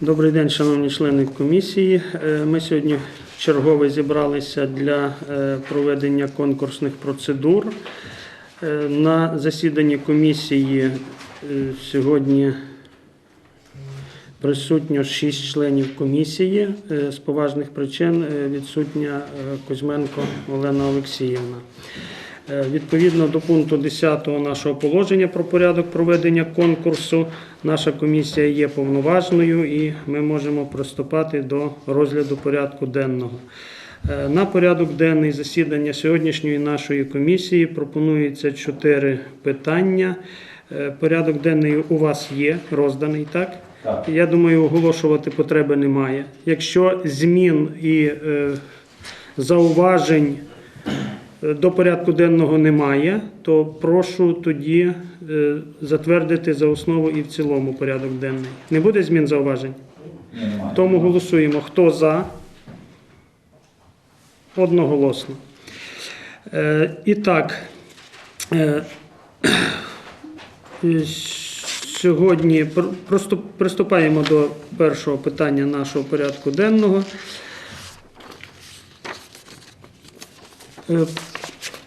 Добрий день, шановні члени комісії. Е, Ми сьогодні чергове зібралися для е, проведення конкурсних процедур. Е, На засіданні комісії сьогодні присутньо шість членів комісії. З поважних причин відсутня Кузьменко Олена Олексіївна. Відповідно до пункту 10 нашого положення про порядок проведення конкурсу, наша комісія є повноважною і ми можемо приступати до розгляду порядку денного. Е, На порядок денний засідання сьогоднішньої нашої комісії пропонується чотири питання. Е, Порядок денний у вас є розданий, так? Так. Я думаю, оголошувати потреби немає. Якщо змін і е, зауважень до порядку денного немає, то прошу тоді е, затвердити за основу і в цілому порядок денний. Не буде змін зауважень? Немає. Тому голосуємо. Хто за? Одноголосно. Е, і так, е, е, сьогодні просто приступаємо до першого питання нашого порядку денного.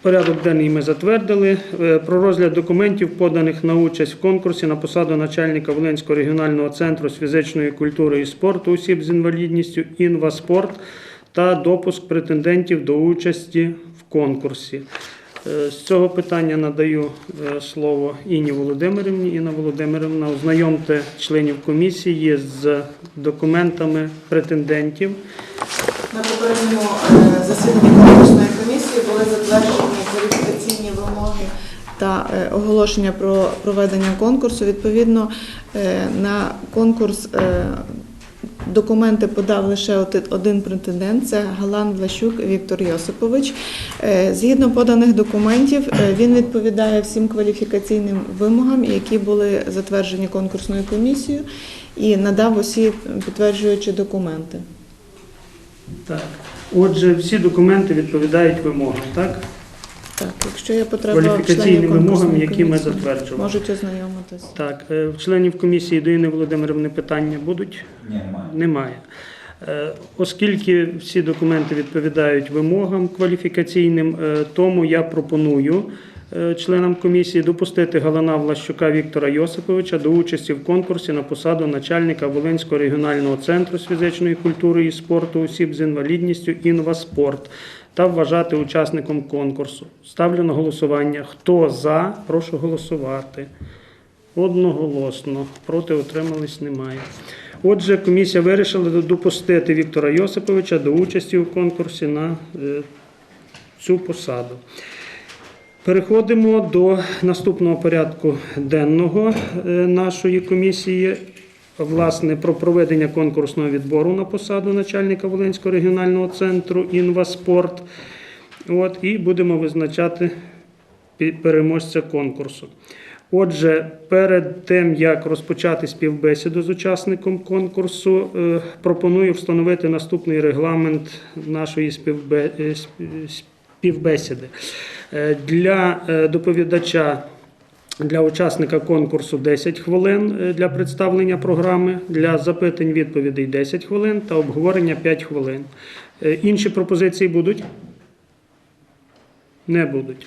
Порядок денний ми затвердили. Е, Про розгляд документів, поданих на участь в конкурсі на посаду начальника Волинського регіонального центру з фізичної культури і спорту осіб з інвалідністю «Інваспорт» та допуск претендентів до участі в конкурсі. Е, З цього питання надаю е, слово Інні Володимирівні. Інна Володимирівна, ознайомте членів комісії з документами претендентів. На попередньому засіданні комісії були затверджені кваліфікаційні вимоги та е, оголошення про проведення конкурсу. Відповідно, е, на конкурс е, документи подав лише один претендент це Галан Влащук Віктор Йосипович. Згідно поданих документів, він відповідає всім кваліфікаційним вимогам, які були затверджені конкурсною комісією, і надав усі підтверджуючі документи. Так. Отже, всі документи відповідають вимогам, так? Так, якщо є потреба Кваліфікаційним вимогам, які ми затверджували. можуть ознайомитися. Так, е, в членів комісії до Інни Володимирівни питання будуть? Ні, немає. Немає. Е, Оскільки всі документи відповідають вимогам кваліфікаційним, е, тому я пропоную членам комісії допустити Галана Влащука Віктора Йосиповича до участі в конкурсі на посаду начальника Волинського регіонального центру з фізичної культури і спорту осіб з інвалідністю «Інваспорт» та вважати учасником конкурсу. Ставлю на голосування. Хто за, прошу голосувати. Одноголосно. Проти утримались немає. Отже, комісія вирішила допустити Віктора Йосиповича до участі у конкурсі на е, цю посаду. Переходимо до наступного порядку денного е, нашої комісії. Власне, про проведення конкурсного відбору на посаду начальника Волинського регіонального центру «Інваспорт». От, і будемо визначати переможця конкурсу. Отже, перед тим як розпочати співбесіду з учасником конкурсу, е, пропоную встановити наступний регламент нашої е, сп- співбесіди. Е, Для е, доповідача. Для учасника конкурсу 10 хвилин е, для представлення програми, для запитань відповідей 10 хвилин та обговорення 5 хвилин. Інші пропозиції будуть? Не будуть.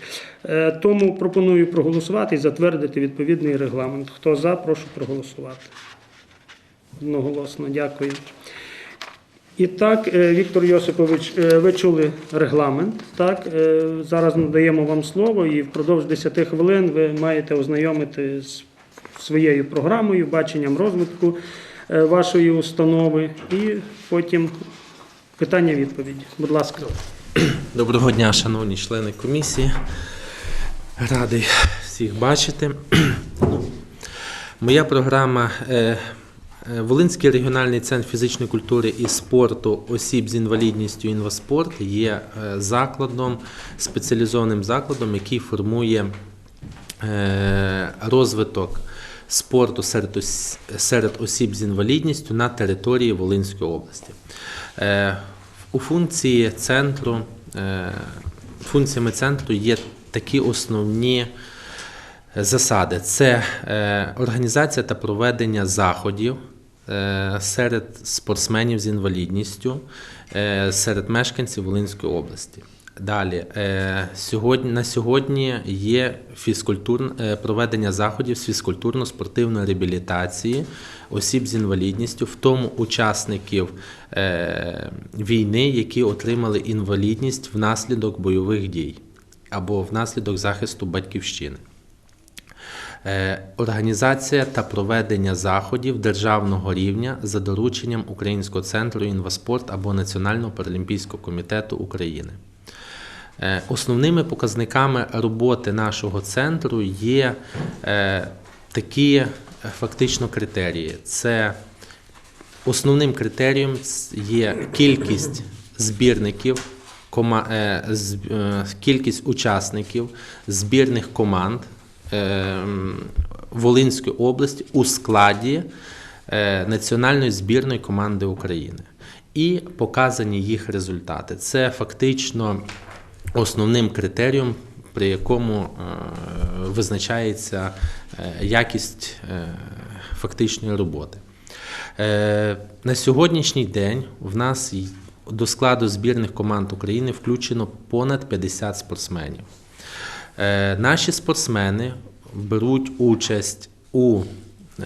Тому пропоную проголосувати і затвердити відповідний регламент. Хто за, прошу проголосувати. Одноголосно, дякую. І так, е, Віктор Йосипович, е, ви чули регламент. Так, Е, зараз надаємо вам слово, і впродовж 10 хвилин ви маєте ознайомити з своєю програмою, баченням розвитку вашої установи, і потім питання-відповіді. Будь ласка. Доброго дня, шановні члени комісії. Радий всіх бачити. Моя програма Волинський регіональний центр фізичної культури і спорту осіб з інвалідністю «Інваспорт» є е, закладом, спеціалізованим закладом, який формує е, розвиток спорту серед, осіб з інвалідністю на території Волинської області. Е, У функції центру, е, функціями центру є такі основні засади: це е, організація та проведення заходів е, серед спортсменів з інвалідністю, е, серед мешканців Волинської області. Далі е, сьогодні на сьогодні є фізкультур, е, проведення заходів з фізкультурно-спортивної реабілітації осіб з інвалідністю, в тому учасників е, війни, які отримали інвалідність внаслідок бойових дій або внаслідок захисту батьківщини. Е, Організація та проведення заходів державного рівня за дорученням Українського центру інваспорт або Національного паралімпійського комітету України. Е, Основними показниками роботи нашого центру є е, такі фактично критерії. Це основним критерієм є кількість збірників, кількість учасників збірних команд Волинської області у складі е, національної збірної команди України. І показані їх результати. Це фактично основним критерієм, при якому е, визначається е, якість фактичної роботи. На сьогоднішній день в нас до складу збірних команд України включено понад 50 спортсменів. Е, Наші спортсмени беруть участь у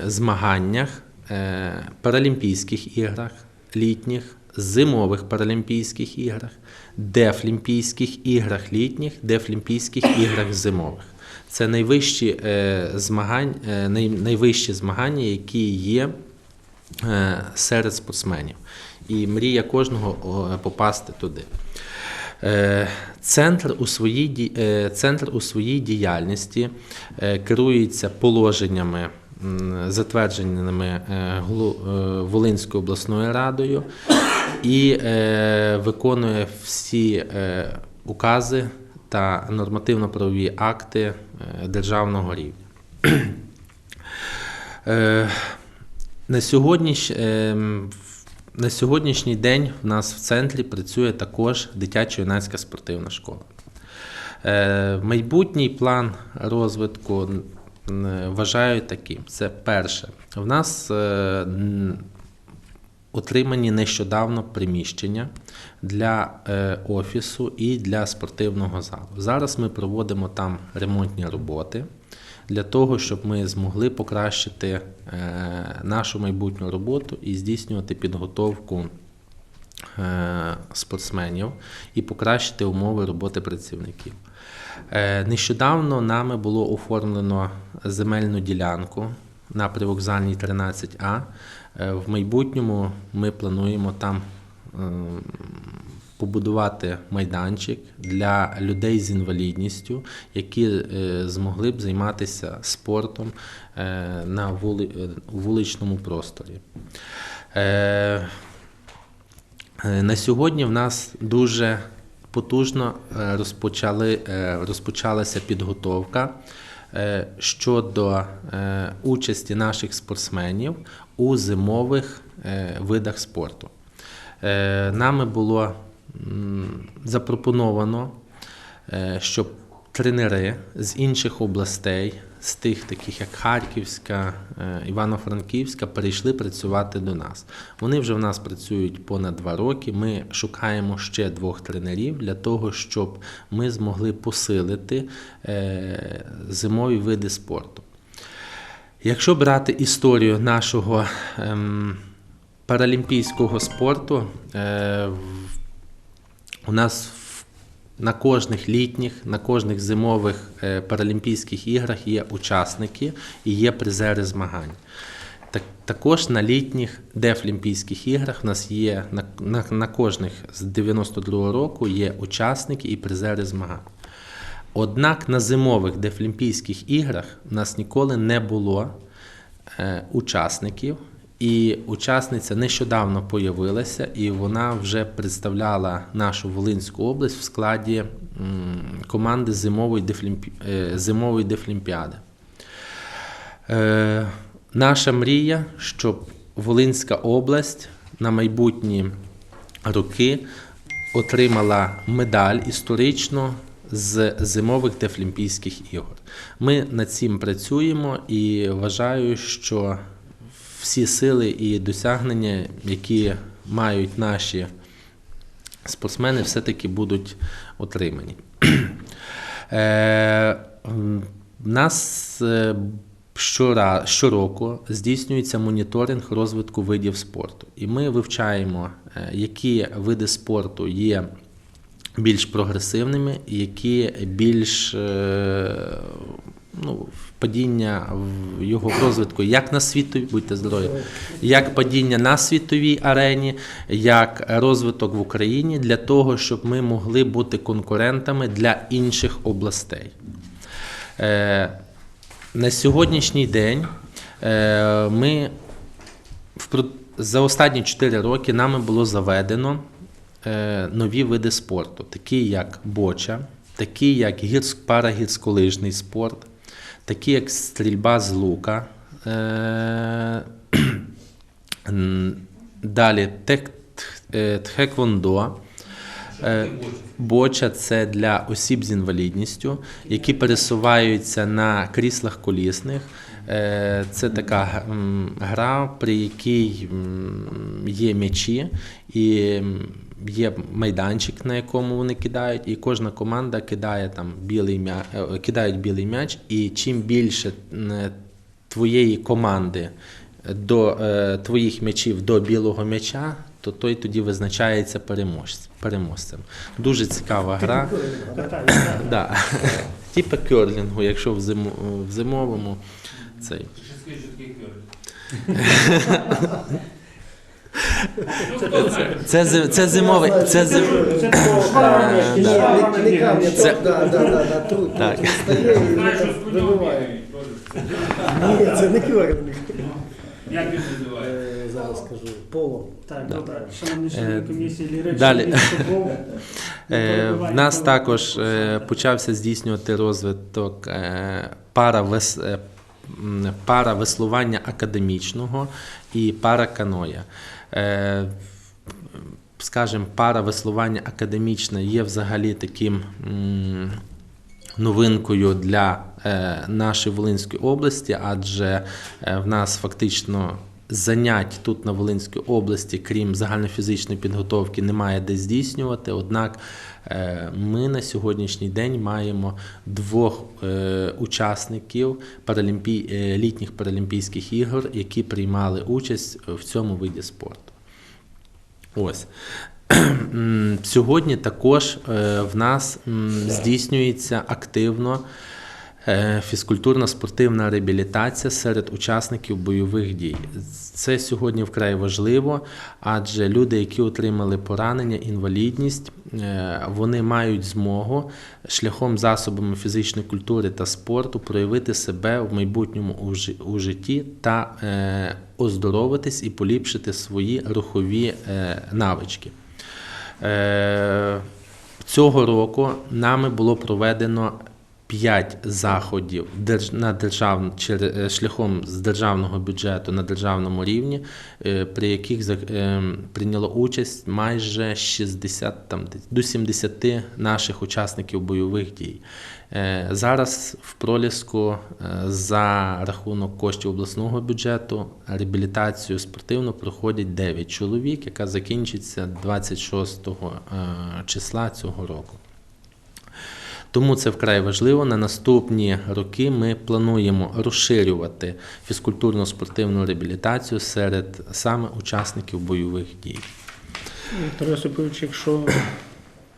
змаганнях е, Паралімпійських іграх літніх, зимових Паралімпійських іграх, Дефлімпійських іграх літніх, Дефлімпійських іграх зимових. Це найвищі, е, змагань, най, найвищі змагання, які є серед спортсменів. І мрія кожного попасти туди. Е, Центр у своїй, е, центр у своїй діяльності е, керується положеннями, затвердженими Волинською обласною радою і виконує всі укази та нормативно-правові акти державного рівня. На, сьогодніш, ем, на сьогоднішній день в нас в центрі працює також дитячо-юнацька спортивна школа. Е, Майбутній план розвитку вважаю таким: це перше. В нас е, отримані нещодавно приміщення для е, офісу і для спортивного залу. Зараз ми проводимо там ремонтні роботи для того, щоб ми змогли покращити е, нашу майбутню роботу і здійснювати підготовку е, спортсменів і покращити умови роботи працівників. Е, Нещодавно нами було оформлено земельну ділянку на привокзальній 13А. Е, В майбутньому ми плануємо там ем, побудувати майданчик для людей з інвалідністю, які е, змогли б займатися спортом е, на вули- вуличному просторі. Е, На сьогодні в нас дуже потужно розпочали, розпочалася підготовка щодо участі наших спортсменів у зимових видах спорту. Нами було запропоновано, е, щоб тренери з інших областей, з тих, таких як Харківська, е, Івано-Франківська, перейшли працювати до нас. Вони вже в нас працюють понад два роки. Ми шукаємо ще двох тренерів для того, щоб ми змогли посилити е, зимові види спорту. Якщо брати історію нашого ем, паралімпійського спорту, в- у нас на кожних літніх, на кожних зимових е, паралімпійських іграх є учасники і є призери змагань. Так, також на літніх дефлімпійських іграх в нас є на, на, на кожних з 92-го року є учасники і призери змагань. Однак на зимових дефлімпійських іграх в нас ніколи не було е, учасників, і учасниця нещодавно появилася, і вона вже представляла нашу Волинську область в складі команди зимової, дефлімпі... е, зимової дефлімпіади. Е, наша мрія, щоб Волинська область на майбутні роки отримала медаль історично з зимових Дефлімпійських ігор. Ми над цим працюємо і вважаю, що всі сили і досягнення, які мають наші спортсмени, все-таки будуть отримані. Е, В нас е, щороку здійснюється моніторинг розвитку видів спорту. І ми вивчаємо, е, які види спорту є більш прогресивними, які більш ну, падіння в його розвитку як на світовій, будьте здорові, як падіння на світовій арені, як розвиток в Україні для того, щоб ми могли бути конкурентами для інших областей. Е, на сьогоднішній день е, ми за останні 4 роки нами було заведено е, нові види спорту, такі як боча, такі як гірськ, парагірськолижний спорт, такі як стрільба з лука. Е, Далі е, тхеквондо. Е, Боча це для осіб з інвалідністю, які пересуваються на кріслах колісних. Це така гра, при якій є м'ячі і є майданчик, на якому вони кидають, і кожна команда кидає там білий м'яч, кидають білий м'яч, і чим більше твоєї команди до е, твоїх м'ячів до білого м'яча, то той тоді визначається переможцем. переможцем. Дуже цікава гра. Да. Типа керлінгу, якщо в, зиму, в зимовому цей. Це, це, це зимовий. Це зим... Це тут, Так. тут стає і так вибиває. Ні, це не керлинг. Як він називається? Е, Зараз скажу. Поло. Так, добре. Шановні Е, члени комісії далі. Е, В нас також почався здійснювати розвиток паравес, м, паравеслування академічного і параканоя. Е, Скажімо, паравеслування академічне є взагалі таким новинкою для е, нашої Волинської області, адже е, в нас фактично занять тут на Волинській області, крім загальнофізичної підготовки, немає де здійснювати. Однак е, ми на сьогоднішній день маємо двох е, учасників паралімпій, е, літніх Паралімпійських ігор, які приймали участь в цьому виді спорту. Ось. Сьогодні також в нас здійснюється активно е, фізкультурно-спортивна реабілітація серед учасників бойових дій. Це сьогодні вкрай важливо, адже люди, які отримали поранення, інвалідність, е, вони мають змогу шляхом засобами фізичної культури та спорту проявити себе в майбутньому у житті та е, оздоровитись і поліпшити свої рухові навички. Цього року нами було проведено 5 заходів на держав... е, шляхом з державного бюджету на державному рівні, е, при яких е, прийняло участь майже 60, там, до 70 наших учасників бойових дій. Зараз в проліску за рахунок коштів обласного бюджету реабілітацію спортивну проходять 9 чоловік, яка закінчиться 26 е, числа цього року. Тому це вкрай важливо. На наступні роки ми плануємо розширювати фізкультурно-спортивну реабілітацію серед саме учасників бойових дій. Тарас Йосипович, якщо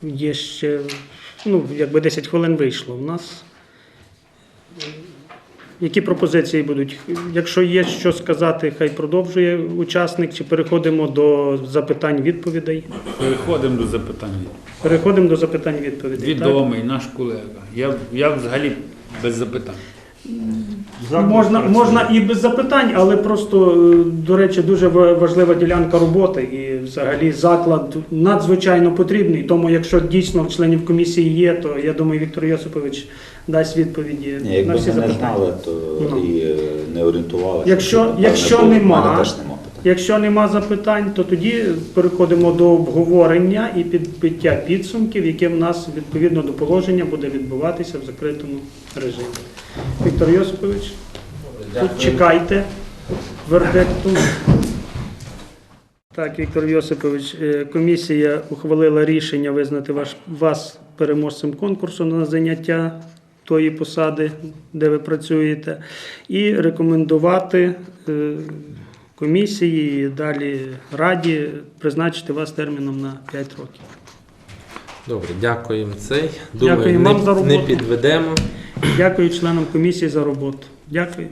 є ще, ну, якби 10 хвилин вийшло в нас. Які пропозиції будуть? Якщо є що сказати, хай продовжує учасник, чи переходимо до запитань-відповідей? Переходимо до запитань. Переходимо до запитань-відповідей. так? Відомий наш колега. Я, я взагалі без запитань. Можна, можна і без запитань, але просто, е, до речі, дуже ва- важлива ділянка роботи і взагалі заклад надзвичайно потрібний. Тому, якщо дійсно в членів комісії є, то я думаю, Віктор Йосипович дасть відповіді Ні, на якби всі ми не запитання. знали, то Ну. і е, не орієнтувалися. Якщо- то, напевне, якщо було- нема, мене теж нема питань. Якщо нема запитань, то тоді переходимо до обговорення і підбиття підсумків, яке в нас відповідно до положення буде відбуватися в закритому режимі. Віктор Йосипович, тут чекайте. вердикту. Так, Віктор Йосипович, е, комісія ухвалила рішення визнати ваш, вас переможцем конкурсу на заняття тої посади, де ви працюєте, і рекомендувати е, комісії і далі раді призначити вас терміном на 5 років. Добре, дякуємо цей. Думаю, за не, не підведемо. Дякую членам комісії за роботу. Дякую.